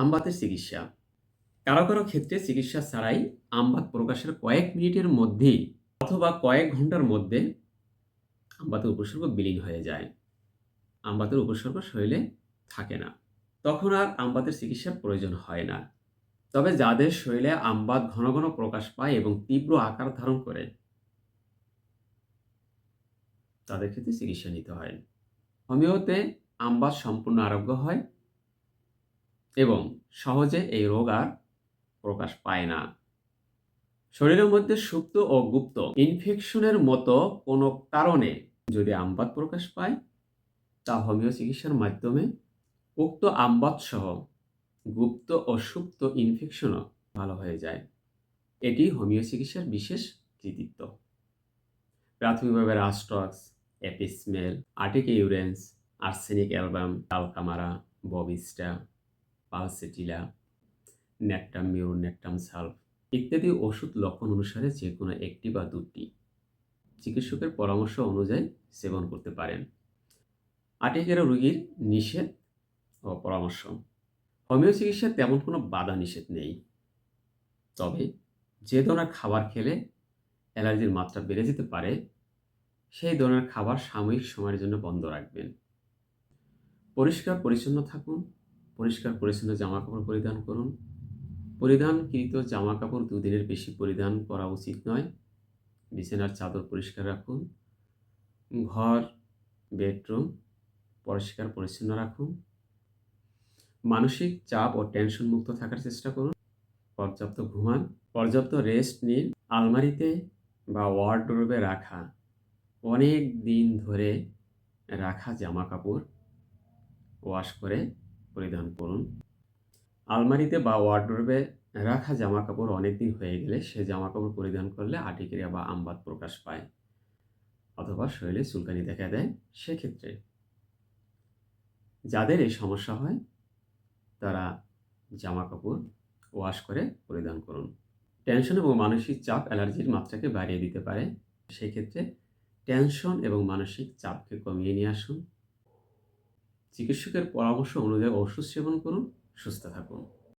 আমবাতের চিকিৎসা। কারও কারও ক্ষেত্রে চিকিৎসা ছাড়াই আমবাত প্রকাশের কয়েক মিনিটের মধ্যেই অথবা কয়েক ঘণ্টার মধ্যে আমবাতের উপসর্গ বিলীন হয়ে যায়। আমবাতের উপসর্গ শরীরে থাকে না। তখন আর আমবাতের চিকিৎসার প্রয়োজন হয় না। তবে যাদের শরীরে আমবাত ঘন ঘন প্রকাশ পায় এবং তীব্র আকার ধারণ করে, তাদের ক্ষেত্রে চিকিৎসা নিতে হয়। হোমিওতে আমবাত সম্পূর্ণ আরোগ্য হয় এবং সহজে এই রোগ আর প্রকাশ পায় না। শরীরের মধ্যে সুপ্ত ও গুপ্ত ইনফেকশনের মতো কোনো কারণে যদি আমবাত প্রকাশ পায়, তা হোমিও চিকিৎসার মাধ্যমে উক্ত আমবাত সহ গুপ্ত ও সুপ্ত ইনফেকশনও ভালো হয়ে যায়। এটি হোমিও চিকিৎসার বিশেষ কৃতিত্ব। প্রাথমিকভাবে রাস্টক্স এপিসমেল, আর্টিক ইউরেন্স, আর্সেনিক অ্যালবাম আলকামারা ববিস্টা পালসেটিলা, ন্যাকটাম মিউর, ন্যাকটাম সালফ ইত্যাদি ওষুধ লক্ষণ অনুসারে যে কোনো একটি বা দুটি চিকিৎসকের পরামর্শ অনুযায়ী সেবন করতে পারেন। আটিকেরা রোগীর নিষেধ ও পরামর্শ। হোমিও চিকিৎসায় তেমন কোনো বাধা নিষেধ নেই। তবে যে ধরনের খাবার খেলে অ্যালার্জির মাত্রা বেড়ে যেতে পারে, সেই ধরনের খাবার সাময়িক সময়ের জন্য বন্ধ রাখবেন। পরিষ্কার, পরিচ্ছন্ন থাকুন। পরিষ্কার পরিচ্ছন্ন জামা কাপড় পরিধান করুন। পরিধানকৃত জামা কাপড় দুদিনের বেশি পরিধান করা উচিত নয়। বিছানার চাদর পরিষ্কার রাখুন। ঘর, বেডরুম পরিষ্কার পরিচ্ছন্ন রাখুন। মানসিক চাপ ও টেনশন মুক্ত থাকার চেষ্টা করুন। পর্যাপ্ত ঘুমান। পর্যাপ্ত রেস্ট নিন। আলমারিতে বা ওয়ার্ডরোবে রাখা। অনেক দিন ধরে রাখা জামা কাপড় ওয়াশ করে পরিধান করুন। আলমারিতে বা ওয়ার্ডরোবে রাখা জামা কাপড় অনেক দিন হয়ে গেলে সে জামা কাপড় পরিধান করলে আটিক্রিয়া বা আমবাদ প্রকাশ পায় অথবা শরীরে চুলকানি দেখা দেয় সেক্ষেত্রে। যাদের এই সমস্যা হয়, তারা জামা কাপড় ওয়াশ করে পরিধান করুন। টেনশন এবং মানসিক চাপ অ্যালার্জির মাত্রাকে বাড়িয়ে দিতে পারে। সেক্ষেত্রে টেনশন এবং মানসিক চাপকে কমিয়ে নিয়ে আসুন। চিকিৎসকের পরামর্শ অনুযায়ী ওষুধ সেবন করুন সুস্থ থাকুন।